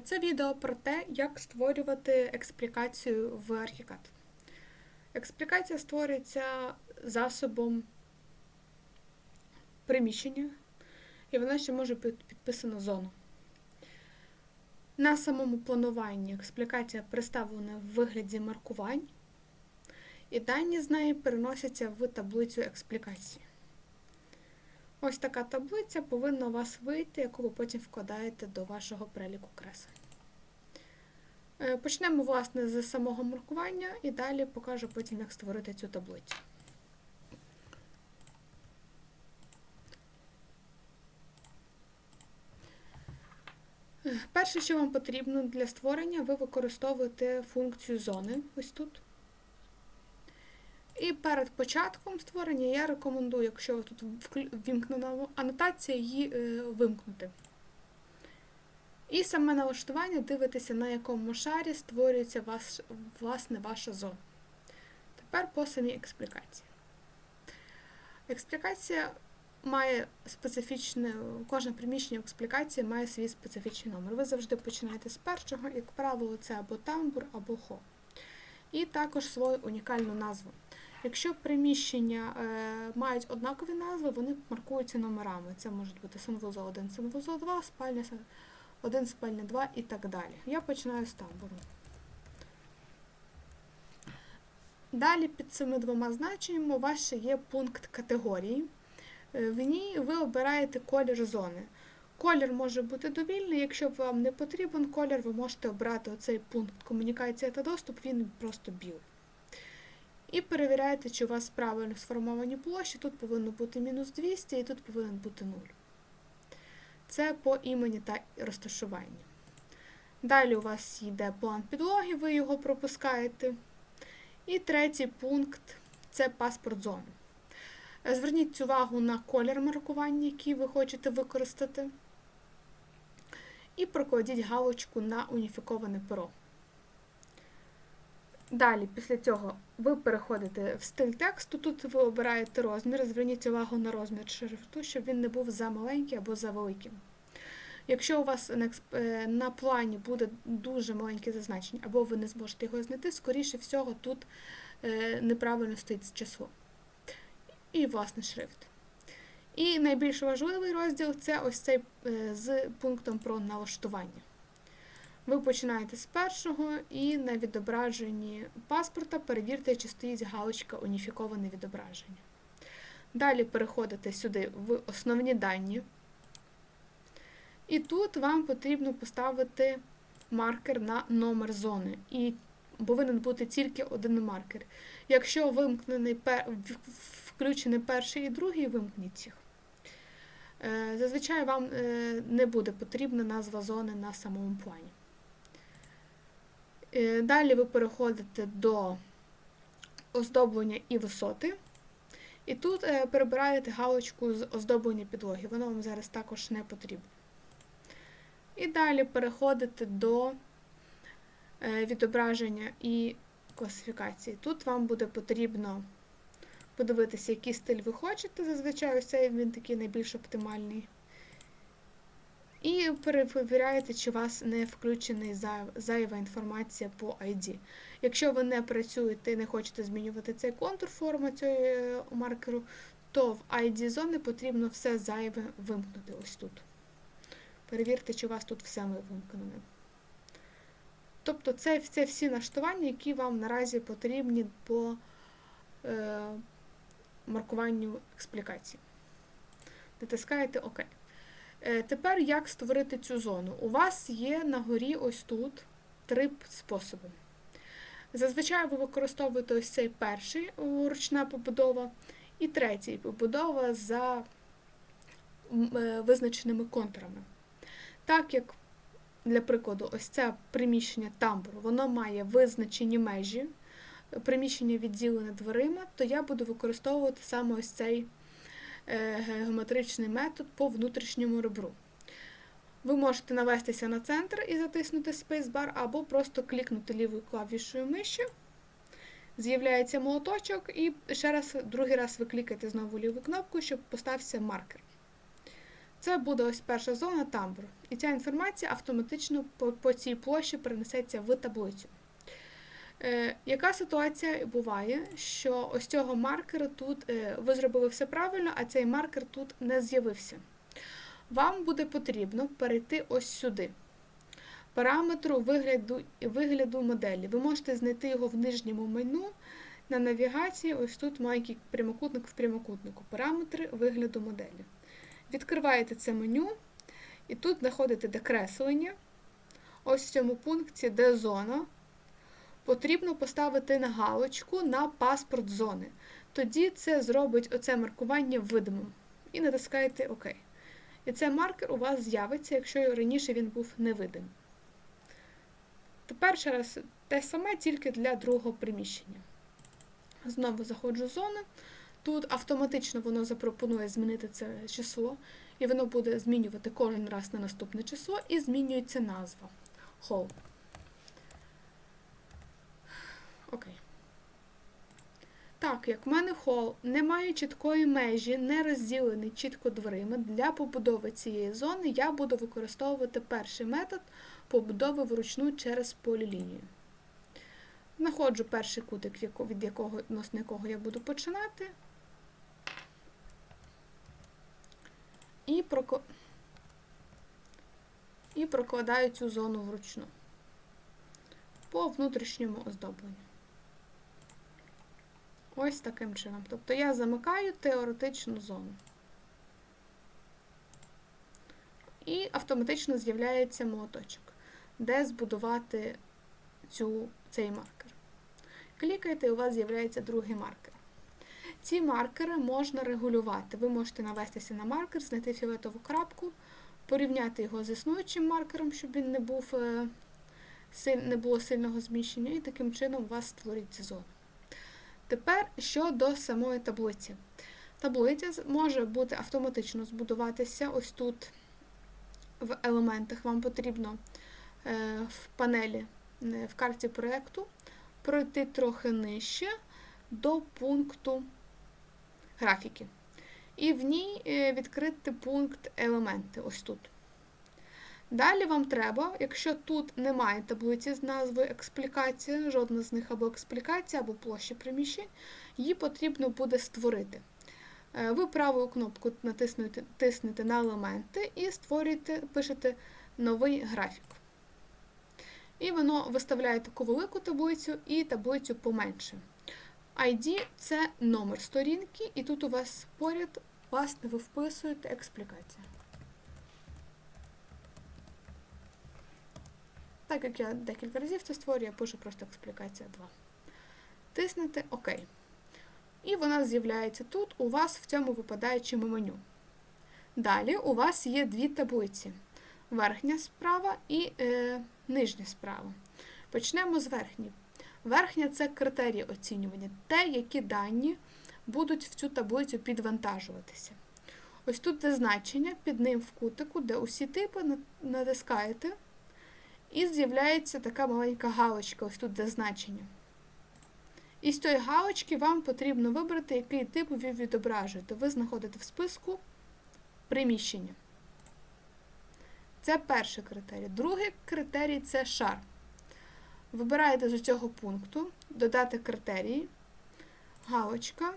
Це відео про те, як створювати експлікацію в Archicad. Експлікація створюється засобом приміщення, і вона ще може бути підписана зону. На самому плануванні експлікація представлена в вигляді маркувань, і дані з неї переносяться в таблицю експлікації. Ось така таблиця повинна у вас вийти, яку ви потім вкладаєте до вашого переліку кресел. Е, Почнемо, власне, з самого маркування і далі покажу потім, як створити цю таблицю. Е, Перше, що вам потрібно для створення, ви використовуєте функцію зони ось тут. І перед початком створення я рекомендую, якщо тут ввімкнена анотація, її е, вимкнути. І саме налаштування дивитеся, на якому шарі створюється ваш, власне ваша зона. Тепер по самій експлікації. Експлікація має специфічне, кожне приміщення експлікації має свій специфічний номер. Ви завжди починаєте з першого, як правило, це або тамбур, або хо. І також свою унікальну назву. Якщо приміщення е, мають однакові назви, вони маркуються номерами. Це можуть бути санвузол 1, санвузол 2, спальня 1, спальня 2 і так далі. Я починаю з тамбуру. Далі під цими двома значеннями у вас ще є пункт категорії. Е, В ній ви обираєте колір зони. Колір може бути довільний, якщо вам не потрібен колір, ви можете обрати оцей пункт комунікація та доступ, він просто білий. І перевіряєте, чи у вас правильно сформовані площі. Тут повинно бути мінус 200 і тут повинен бути 0. Це по імені та розташуванню. Далі у вас йде план підлоги, ви його пропускаєте. І третій пункт це паспорт зони. Зверніть увагу на колір маркування, який ви хочете використати. І прокладіть галочку на уніфіковане перо. Далі, після цього, ви переходите в стиль тексту. Тут ви обираєте розмір. Зверніть увагу на розмір шрифту, щоб він не був за маленький або за великим. Якщо у вас на, е, плані буде дуже маленьке зазначення, або ви не зможете його знайти, скоріше всього, тут е, неправильно стоїть число. І, власне, шрифт. І найбільш важливий розділ це ось цей е, з пунктом про налаштування. Ви починаєте з першого і на відображенні паспорта перевірте, чи стоїть галочка уніфіковане відображення. Далі переходите сюди в основні дані. І тут вам потрібно поставити маркер на номер зони. І повинен бути тільки один маркер. Якщо вимкнений, включений перший і другий, вимкніть їх. Зазвичай вам не буде потрібна назва зони на самому плані. Далі ви переходите до оздоблення і висоти. І тут перебираєте галочку з оздоблення підлоги. Воно вам зараз також не потрібно. І далі переходите до відображення і класифікації. Тут вам буде потрібно подивитися, який стиль ви хочете. Зазвичай ось цей він такий найбільш оптимальний. І перевіряєте, чи у вас не включена зайва інформація по ID. Якщо ви не працюєте і не хочете змінювати цей контур форми цього маркеру, то в ID зони потрібно все зайве вимкнути ось тут. Перевірте, чи у вас тут все ми вимкнене. Тобто це, це всі налаштування, які вам наразі потрібні по е, маркуванню експлікації. Натискаєте ОК. Тепер як створити цю зону? У вас є на горі ось тут три способи. Зазвичай ви використовуєте ось цей перший ручна побудова, і третій побудова за визначеними контурами. Так як, для прикладу, ось це приміщення тамбуру, воно має визначені межі, приміщення відділене дверима, то я буду використовувати саме ось цей геометричний метод по внутрішньому ребру. Ви можете навестися на центр і затиснути Spacebar, або просто клікнути лівою клавішою миші. З'являється молоточок, і ще раз, другий раз ви клікаєте знову ліву кнопку, щоб постався маркер. Це буде ось перша зона тамбур. І ця інформація автоматично по, по цій площі перенесеться в таблицю. Е, яка ситуація буває, що ось цього маркера тут е, ви зробили все правильно, а цей маркер тут не з'явився? Вам буде потрібно перейти ось сюди. Параметру вигляду, вигляду моделі. Ви можете знайти його в нижньому меню на навігації. Ось тут маленький прямокутник в прямокутнику. Параметри вигляду моделі. Відкриваєте це меню, і тут знаходите де креслення. Ось в цьому пункті, де зона. Потрібно поставити на галочку на паспорт зони. Тоді це зробить оце маркування видимим. І натискаєте ОК. І цей маркер у вас з'явиться, якщо раніше він був невидимий. Тепер ще раз те саме, тільки для другого приміщення. Знову заходжу в зону. Тут автоматично воно запропонує змінити це число, і воно буде змінювати кожен раз на наступне число, і змінюється назва. Hall. Окей. Так, як в мене хол не має чіткої межі, не розділений чітко дверима, для побудови цієї зони я буду використовувати перший метод побудови вручну через полілінію. Знаходжу перший кутик, від якого, відносно якого я буду починати. І, проко... і прокладаю цю зону вручну по внутрішньому оздобленню. Ось таким чином. Тобто я замикаю теоретичну зону. І автоматично з'являється моточок, де збудувати цю, цей маркер. Клікаєте, і у вас з'являється другий маркер. Ці маркери можна регулювати. Ви можете навестися на маркер, знайти фіолетову крапку, порівняти його з існуючим маркером, щоб він не був, не було сильного зміщення, і таким чином у вас створюється зона. Тепер щодо самої таблиці. Таблиця може бути автоматично збудуватися ось тут в елементах. Вам потрібно в панелі в карті проєкту пройти трохи нижче до пункту графіки. І в ній відкрити пункт елементи ось тут. Далі вам треба, якщо тут немає таблиці з назвою експлікація, жодна з них або експлікація, або площа приміщень, її потрібно буде створити. Ви правою кнопкою натиснете тиснете на елементи і створюєте, пишете новий графік. І воно виставляє таку велику таблицю і таблицю поменше. ID це номер сторінки, і тут у вас поряд, власне, ви вписуєте експлікація. Так як я декілька разів це створюю, я пишу просто експлікація 2. Тиснете ОК. І вона з'являється тут у вас в цьому випадаючому меню. Далі у вас є дві таблиці: верхня справа і е, нижня справа. Почнемо з верхньої. Верхня це критерії оцінювання, те, які дані будуть в цю таблицю підвантажуватися. Ось тут де значення, під ним в кутику, де усі типи натискаєте. І з'являється така маленька галочка, ось тут де значення. І з тої галочки вам потрібно вибрати, який тип ви відображуєте. Ви знаходите в списку приміщення. Це перший критерій. Другий критерій це шар. Вибираєте з цього пункту, додати критерії, галочка.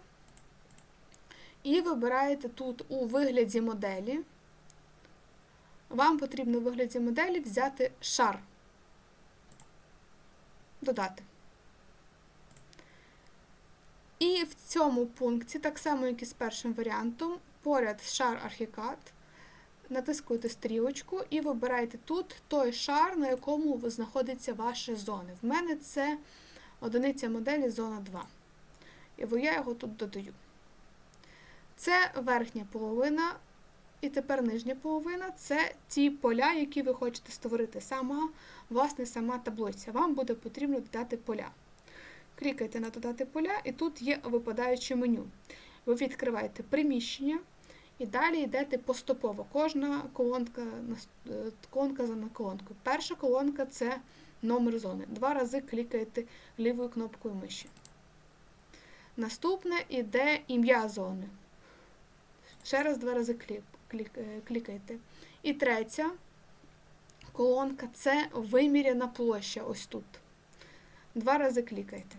І вибираєте тут у вигляді моделі. Вам потрібно у вигляді моделі взяти шар. Додати. І в цьому пункті, так само, як і з першим варіантом, поряд шар архікад, натискуєте стрілочку і вибираєте тут той шар, на якому знаходяться ваші зони. В мене це одиниця моделі зона 2. І я його тут додаю. Це верхня половина і тепер нижня половина це ті поля, які ви хочете створити. Сама, власне, сама таблиця. Вам буде потрібно додати поля. Клікайте на Додати поля, і тут є випадаюче меню. Ви відкриваєте приміщення і далі йдете поступово. Кожна колонка колонка за колонкою. Перша колонка це номер зони. Два рази клікаєте лівою кнопкою миші. Наступне йде ім'я зони. Ще раз два рази клік- е, клікаєте. І третя колонка це виміряна площа. Ось тут. Два рази клікайте.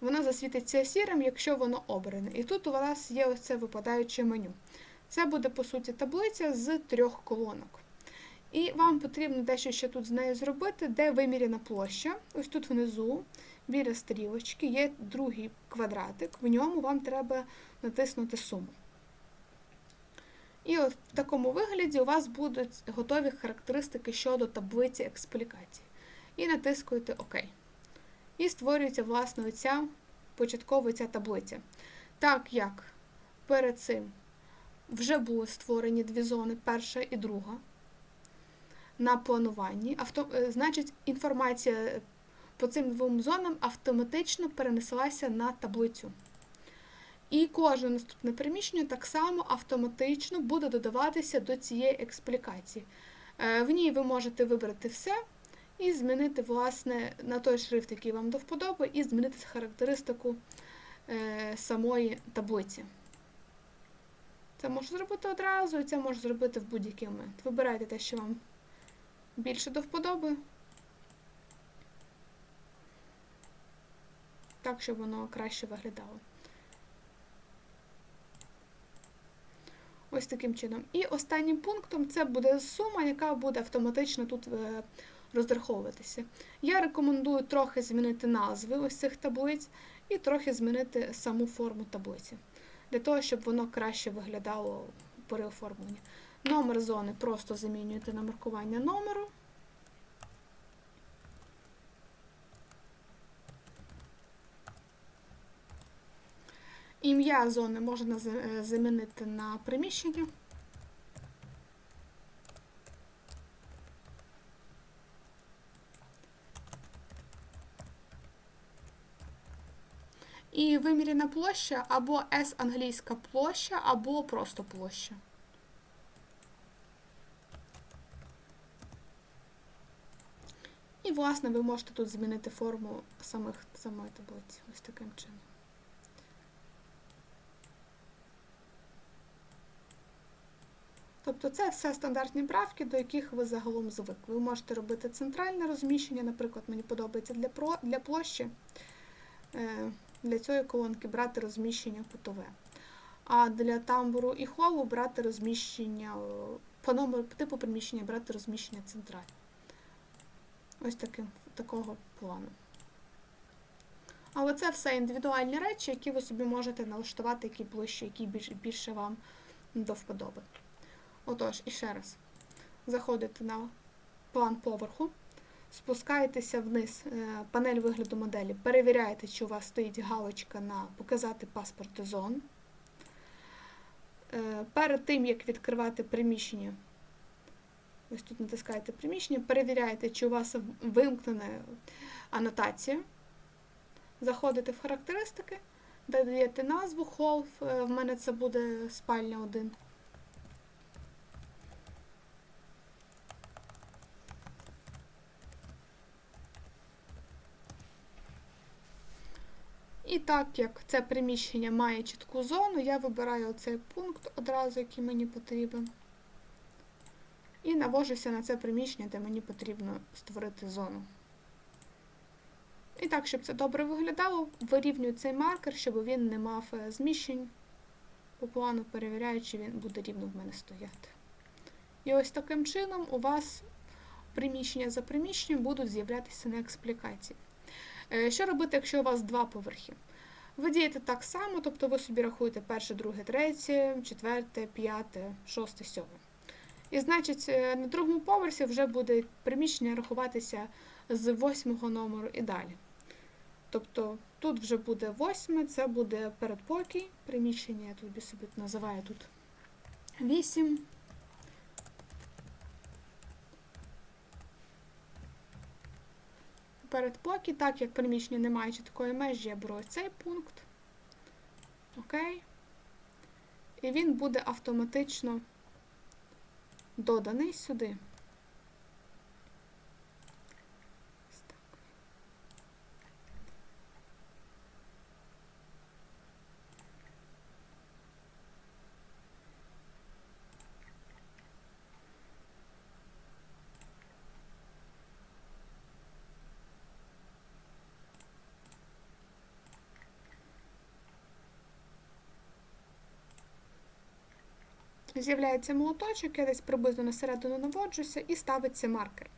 Воно засвітиться сірим, якщо воно обране. І тут у вас є ось це випадаюче меню. Це буде, по суті, таблиця з трьох колонок. І вам потрібно дещо ще тут з нею зробити, де виміряна площа. Ось тут внизу, біля стрілочки, є другий квадратик, в ньому вам треба натиснути суму. І от в такому вигляді у вас будуть готові характеристики щодо таблиці експлікації. І натискуєте ОК. І створюється, власне, оця початкова ця таблиця. Так як перед цим вже були створені дві зони, перша і друга, на плануванні, авто, е, значить, інформація по цим двом зонам автоматично перенеслася на таблицю. І кожне наступне приміщення так само автоматично буде додаватися до цієї експлікації. Е, В ній ви можете вибрати все і змінити, власне, на той шрифт, який вам до вподоби, і змінити характеристику е, самої таблиці. Це можна зробити одразу, і це можна зробити в будь-який момент. Вибирайте те, що вам більше до вподоби. Так, щоб воно краще виглядало. Ось таким чином. І останнім пунктом це буде сума, яка буде автоматично тут е, розраховуватися. Я рекомендую трохи змінити назви ось цих таблиць і трохи змінити саму форму таблиці, для того, щоб воно краще виглядало при оформленні. Номер зони просто замінюєте на маркування номеру. Ім'я зони можна е, замінити на приміщення. І виміряна площа або S англійська площа, або просто площа. І, власне, ви можете тут змінити форму самих, самої таблиці. Ось таким чином. Тобто це все стандартні правки, до яких ви загалом звикли. Ви можете робити центральне розміщення, наприклад, мені подобається для про, для площі. Е, Для цієї колонки брати розміщення кутове. А для тамбуру і холу брати розміщення е, по номеру по типу приміщення брати розміщення центральне. Ось таким, такого плану. Але це все індивідуальні речі, які ви собі можете налаштувати, які площі, які більше, вам до вподоби. Отож, і ще раз. Заходите на план поверху, спускаєтеся вниз, е, панель вигляду моделі, перевіряєте, чи у вас стоїть галочка на Показати паспорт зон. Е, Перед тим, як відкривати приміщення, ось тут натискаєте приміщення, перевіряєте, чи у вас вимкнена анотація. Заходите в характеристики, додаєте назву хол, е, в мене це буде спальня 1. І так як це приміщення має чітку зону, я вибираю оцей пункт одразу, який мені потрібен. І навожуся на це приміщення, де мені потрібно створити зону. І так, щоб це добре виглядало, вирівнюю цей маркер, щоб він не мав е, зміщень. По плану перевіряю, чи він буде рівно в мене стояти. І ось таким чином у вас приміщення за приміщенням будуть з'являтися на експлікації. Е, Що робити, якщо у вас два поверхи? Ви дієте так само, тобто ви собі рахуєте перше, друге, третє, четверте, п'яте, шосте, сьоме. І значить, е, на другому поверсі вже буде приміщення рахуватися з восьмого номеру і далі. Тобто тут вже буде восьме, це буде передпокій, приміщення, я тобі собі називаю тут 8. Передпокій, так як приміщення не має чіткої межі, я беру цей пункт. Окей. І він буде автоматично доданий сюди. З'являється молоточок, я десь приблизно на середину наводжуся і ставиться маркер.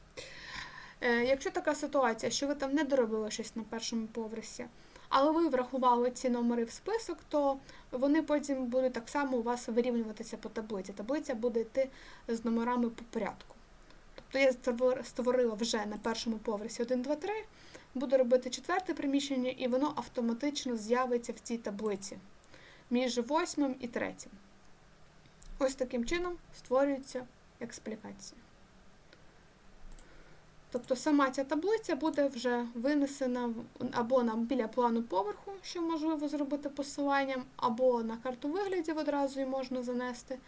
Е, Якщо така ситуація, що ви там не доробили щось на першому поверсі, але ви врахували ці номери в список, то вони потім будуть так само у вас вирівнюватися по таблиці. Таблиця буде йти з номерами по порядку. Тобто я створила вже на першому поверсі 1, 2, 3, буду робити четверте приміщення, і воно автоматично з'явиться в цій таблиці між восьмим і третім. Ось таким чином створюється експлікація. Тобто сама ця таблиця буде вже винесена або на, біля плану поверху, що можливо зробити посиланням, або на карту виглядів одразу її можна занести,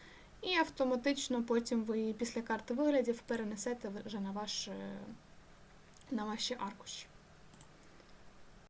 і автоматично потім ви її після карти виглядів перенесете вже на, ваш, е, на ваші аркуші.